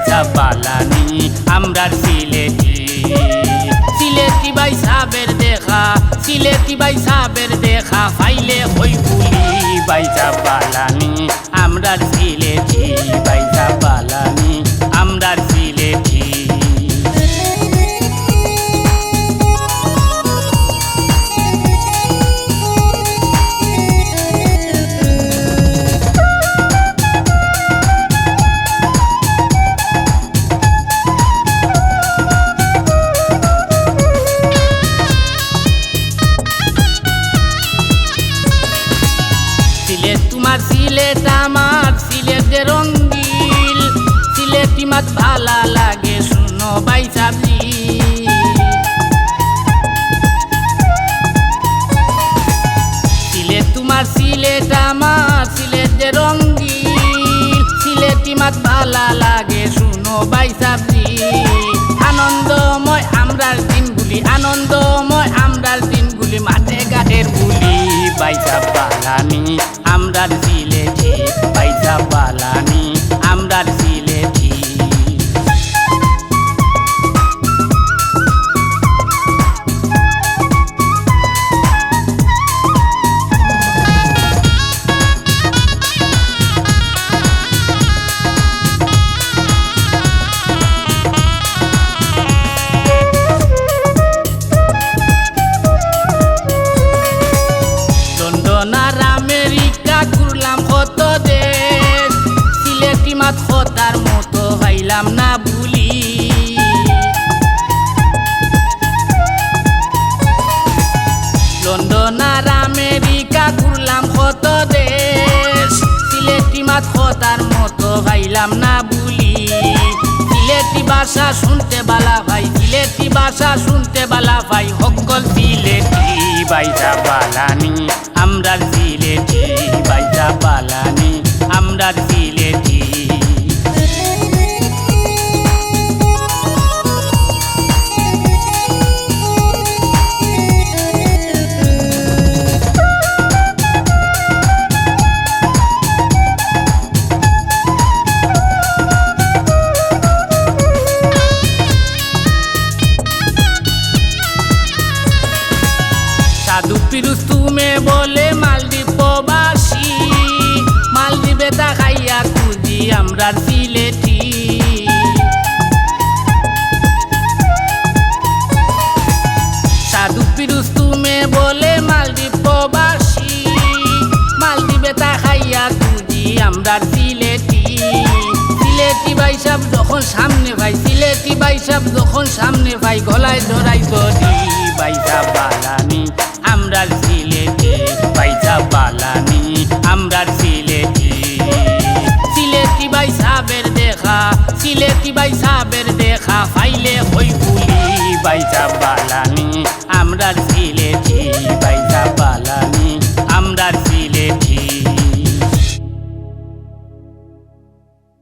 বাইসা পালানি আমরার সিলেটি। সিলেটি বাইসা বের দেখা, সিলেটি বাইসা বের দেখা, ফাইলে হই বাইসা পালানি আমরার তোমার সিলেট আমার সিলেটে রঙ্গিল। সিলেটি মাত ভালা লাগে, শুনো বাই সাবজি সিলেট তোমার সিলেট আমার সিলেটে রঙ্গিল। সিলেটি মাত ভালা লাগে, শুনো বাই সাবজি আনন্দময় আমরার দিনগুলি, আনন্দময় আমরার দিনগুলি, মাঠে ঘাটের বুলি বাইসা বালানি আমরা সিলেটি আমেরিকা, ঘুরলাম কত দেশ। সিলেটি মাত খতার মতো হাইলাম না বুলি। লন্ডন আর আমেরিকা, ঘুরলাম কত দেশ। সিলেটি মাত খতার মতো হাইলাম না ভাষা শুনতে বালা ভাই সিলেটি ভাষা শুনতে বালা ভাই সকল সিলেটি বাইজা বালানি আমরা সিলেটি বাইজা বালানি আমরা সিলেটি বলে মালদ্বীপ প্রবাসী মালদ্বীপে তা খাইয়া খুঁজি আমরার সিলেটি। সাধু পিরুস তুমে বলে মালদ্বীপ প্রবাসী মালদ্বীপে তা খাইয়া খুঁজি আমরার সিলেটি। সিলেটি ভাই সাহেব যখন সামনে ভাই, সিলেটি ভাই সাহেব যখন সামনে ভাই, গলায় ধরাই ধরি বাই সাবের দেখা ফাইলে হই বুলি বাইসা বালানি